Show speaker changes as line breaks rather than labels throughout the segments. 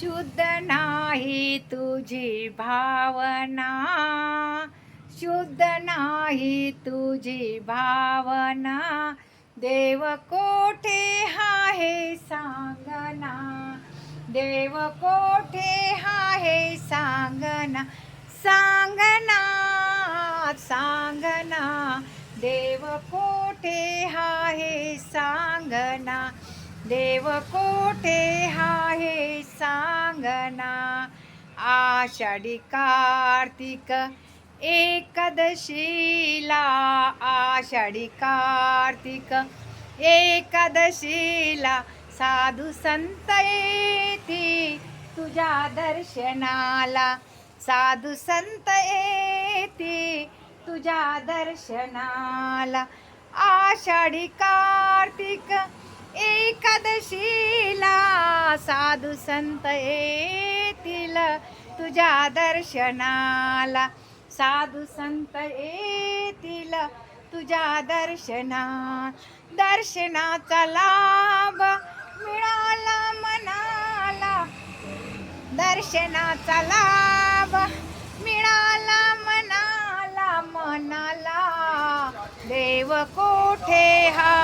शुद्ध नाही तुझी भावना. शुद्ध नाही तुझी भावना. देव कोठे आहे सांगना. देव कोठे आहे सांगना. सांगना सांगना. देव कोठे आहे सांगना. देव कोठे आहे सांगना? आषाढी कार्तिक एकादशीला आषाढी कार्तिक एकादशीला साधू संत येती तुझ्या दर्शनाला. साधू संत येती तुझ्या दर्शनाला. आषाढी कार्तिक एकादशीला साधू संत येतील तुझ्या दर्शनाला. साधू संत येतील तुझ्या दर्शना दर्शनाचा लाभ मिळाला मनाला. दर्शनाचा लाभ मिळाला मनाला मनाला. देव कोठे हा?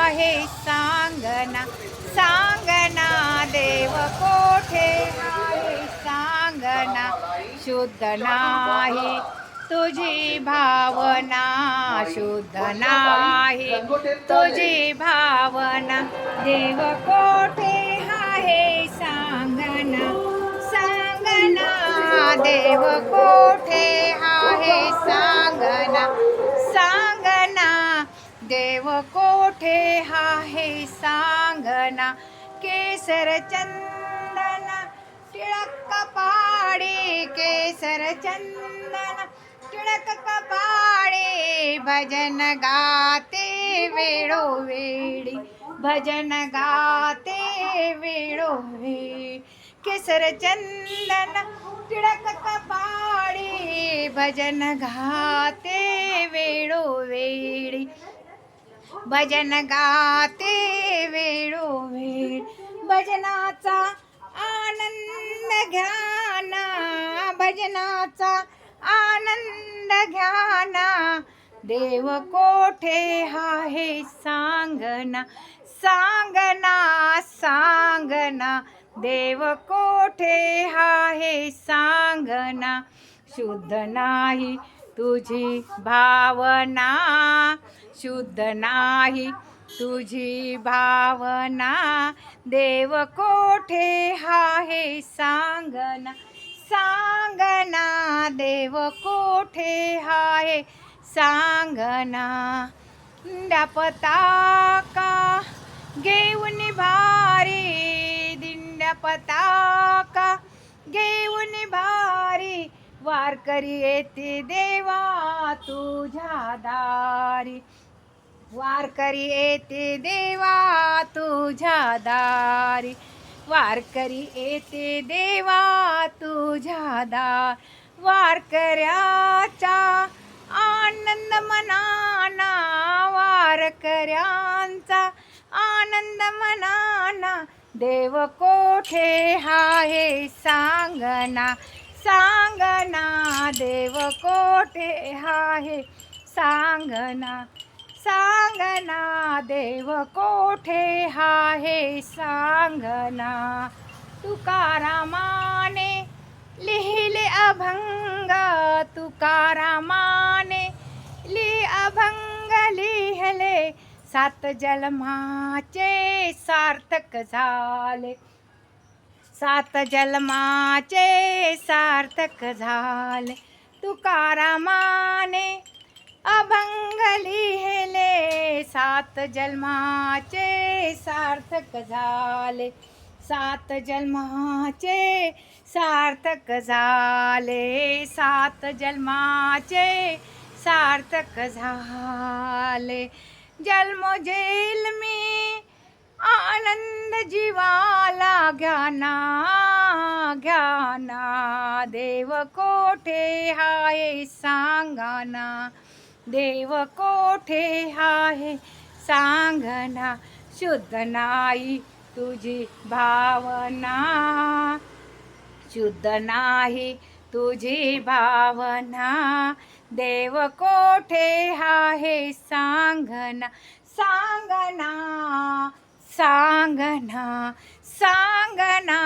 शुद्ध नाही. तुझी भावना शुद्ध नाही. तुझी भावना देव कोठे आहे? सांगना सांगना. देव कोठे आहे? सांगना सांगना. देव कोठे आहे? सांगना. केसर चंदन टिळक पाडे केसर चंदन टिळक कपाळे भजन गाते वेळोवेळी भजन गाते वेळोवेळी केसर चंदन टिळक कपाळे भजन गाते वेळोवेळी भजन गाते वेळोवेळ भजनाचा आनंद घ्या. भजनाचा आनंद घ्याना. देव कोठे आहे सांगना सांगना सांगना. देव कोठे आहे सांगना शुद्ध नाही तुझी भावना. शुद्ध नाही तुझी भावना. देव कोठे आहे सांगना सांगना देव कोठे आहे सांगना. दिंड्या पताका घेऊन भारी. दिंड्या पताका घेऊन भारी. वारकरी येते देवा तुझ्या दारी. वारकरी येते देवा तुझ्या दारी. वारकरी येते देवा तुझ्या दा वारकऱ्याचा आनंद मनाना वारकऱ्यांचा आनंद मनाना. देव कोठे आहे सांगना सांगना. देव कोठे आहे सांगना. सांगना देव कोठे आहे सांगना? तुकारामाने लिहिले अभंग तुकारामाने लि अभंग लिहिले. सात जन्माचे सार्थक झाले. सात जन्माचे सार्थक झाले. तुकारामाने अभंग लिहिले सात जन्माचे सार्थक झाले. सात जन्माचे सार्थक झाले. सात जन्माचे सार्थक झाले. जन्म जेल मी आनंद जीवाला घ्याना घ्याना. देव कोठे हाय सांगाना. देव कोठे आहे? सांगना शुद्ध नाही तुझी भावना. शुद्ध नाही तुझी भावना. देव कोठे आहे? सांगना सांगना सांगना सांगना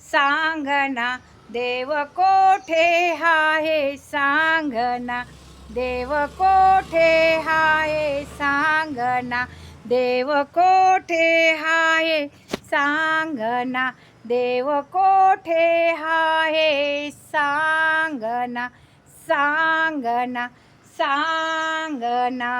सांगना देव कोठे आहे? सांगना देव कोठे हाय सांगना? देव कोठे हाय सांगना? देव कोठे हाय सांगना? सांगना सांगना.